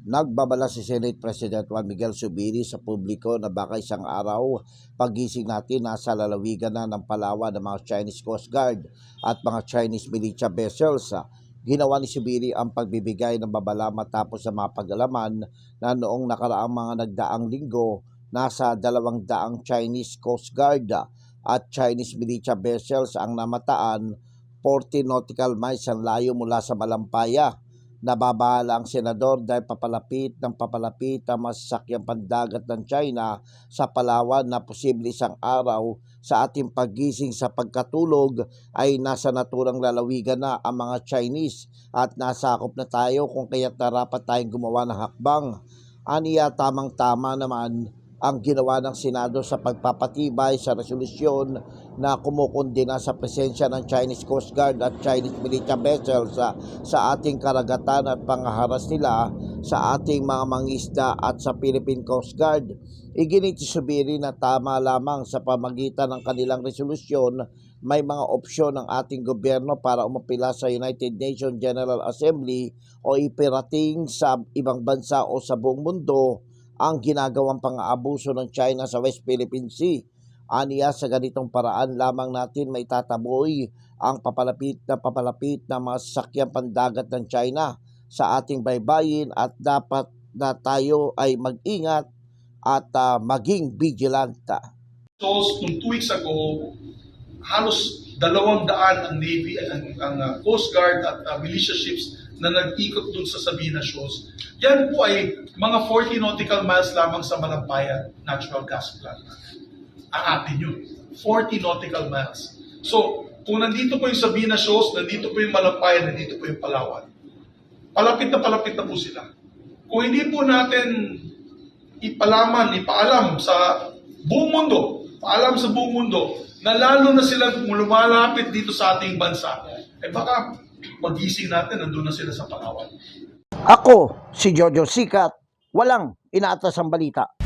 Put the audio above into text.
Nagbabala si Senate President Juan Miguel Subiri sa publiko na baka isang araw pagising natin nasa lalawigan na ng Palawan ng mga Chinese Coast Guard at mga Chinese militia vessels. Ginawa ni Subiri ang pagbibigay ng babala matapos sa mapagalaman na noong nakaraang mga nagdaang linggo nasa dalawang daang Chinese Coast Guard at Chinese militia vessels ang namataan 40 nautical miles ang layo mula sa Malampaya nababahala ang senador dahil papalapit ng papalapit ang masasakyang pandagat ng China sa Palawan na posible isang araw sa ating pagising sa pagkatulog ay nasa naturang lalawigan na ang mga Chinese at nasakop na tayo kung kaya't narapat tayong gumawa ng hakbang. Aniya tamang-tama naman ang ginawa ng Senado sa pagpapatibay sa resolusyon na kumukundina sa presensya ng Chinese Coast Guard at Chinese militia vessels sa, sa ating karagatan at pangaharas nila sa ating mga mangisda at sa Philippine Coast Guard. Iginiti subiri na tama lamang sa pamagitan ng kanilang resolusyon may mga opsyon ng ating gobyerno para umapila sa United Nations General Assembly o ipirating sa ibang bansa o sa buong mundo ang ginagawang pang-aabuso ng China sa West Philippine Sea. Aniya sa ganitong paraan lamang natin may tataboy ang papalapit na papalapit na mga sasakyang pandagat ng China sa ating baybayin at dapat na tayo ay mag-ingat at ah, maging vigilant. So, nung two weeks ago, halos dalawang daan ang Navy, ang, ang uh, Coast Guard at uh, militia ships na nag-ikot dun sa Sabina Shoals. Yan po ay mga 40 nautical miles lamang sa Malampaya Natural Gas Plant. Ang atin yun. 40 nautical miles. So, kung nandito po yung Sabina Shoals, nandito po yung Malampaya, nandito po yung Palawan. Palapit na palapit na po sila. Kung hindi po natin ipalaman, ipaalam sa buong mundo, paalam sa buong mundo, na lalo na sila kung lumalapit dito sa ating bansa, eh baka magising natin, nandun na sila sa Palawan. Ako, si Jojo Sikat, walang inaatas ang balita.